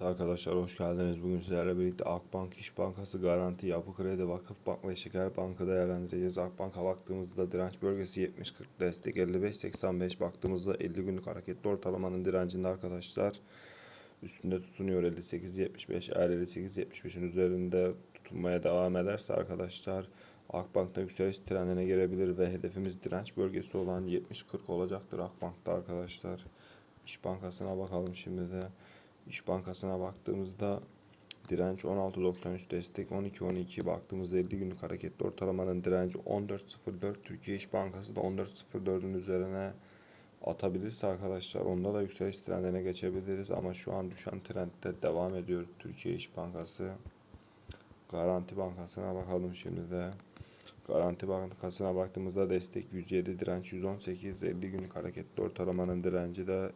Evet arkadaşlar hoş geldiniz. Bugün sizlerle birlikte Akbank, İş Bankası, Garanti, Yapı Kredi, Vakıfbank ve Şeker Bank'ı değerlendireceğiz. Akbank'a baktığımızda direnç bölgesi 70-40 destek 55-85 baktığımızda 50 günlük hareketli ortalamanın direncinde arkadaşlar üstünde tutunuyor 58-75 eğer 58-75'in üzerinde tutunmaya devam ederse arkadaşlar Akbank'ta yükseliş trendine girebilir ve hedefimiz direnç bölgesi olan 70-40 olacaktır Akbank'ta arkadaşlar. İş Bankası'na bakalım şimdi de. İş Bankası'na baktığımızda direnç 16.93 destek 12.12 baktığımızda 50 günlük hareketli ortalamanın direnci 14.04 Türkiye İş Bankası da 14.04'ün üzerine atabilirse arkadaşlar onda da yükseliş trendine geçebiliriz ama şu an düşen trendde devam ediyor Türkiye İş Bankası. Garanti Bankası'na bakalım şimdi de. Garanti Bankası'na baktığımızda destek 107 direnç 118 50 günlük hareketli ortalamanın direnci de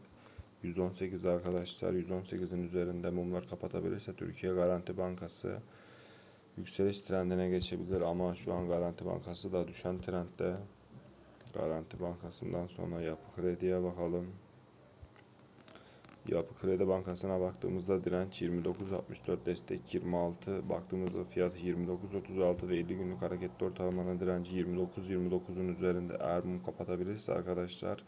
118 arkadaşlar 118'in üzerinde mumlar kapatabilirse Türkiye Garanti Bankası yükseliş trendine geçebilir ama şu an Garanti Bankası da düşen trendde. Garanti Bankası'ndan sonra Yapı Kredi'ye bakalım. Yapı Kredi Bankası'na baktığımızda direnç 29.64 destek 26 baktığımızda fiyat 29.36 ve 50 günlük hareketli ortalamanın direnci 29.29'un üzerinde eğer mum kapatabilirse arkadaşlar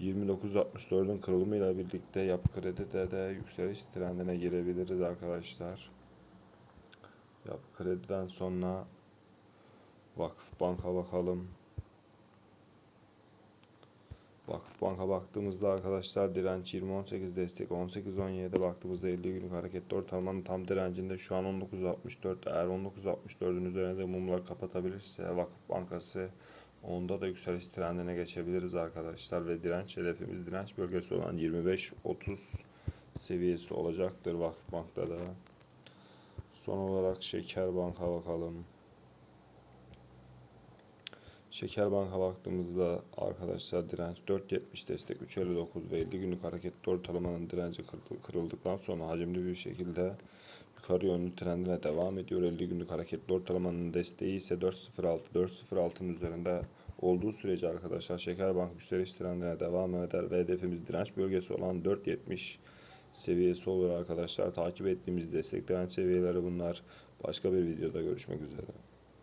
29.64'ün kırılımıyla birlikte Yapı Kredi'de de yükseliş trendine girebiliriz arkadaşlar. Yapı Kredi'den sonra Vakıf Bank'a bakalım. Vakıfbank'a baktığımızda arkadaşlar direnç 20.18 destek 18.17 baktığımızda 50 günlük hareketli ortalamanın tam direncinde şu an 19.64 eğer 19.64'ün üzerinde mumlar kapatabilirse Vakıf Bankası onda da yükseliş trendine geçebiliriz arkadaşlar ve direnç hedefimiz direnç bölgesi olan 25-30 seviyesi olacaktır Vakıfbank'ta da. Son olarak Şeker Bank'a bakalım. Şeker Bank'a baktığımızda arkadaşlar direnç 4.70 destek 3.59 ve 50 günlük hareketli ortalamanın direnci kırıldıktan sonra hacimli bir şekilde yukarı yönlü trendine devam ediyor. 50 günlük hareketli ortalamanın desteği ise 4.06 4.06'ın üzerinde olduğu sürece arkadaşlar Şeker Bank yükseliş trendine devam eder ve hedefimiz direnç bölgesi olan 4.70 seviyesi olur arkadaşlar. Takip ettiğimiz destek direnç seviyeleri bunlar. Başka bir videoda görüşmek üzere.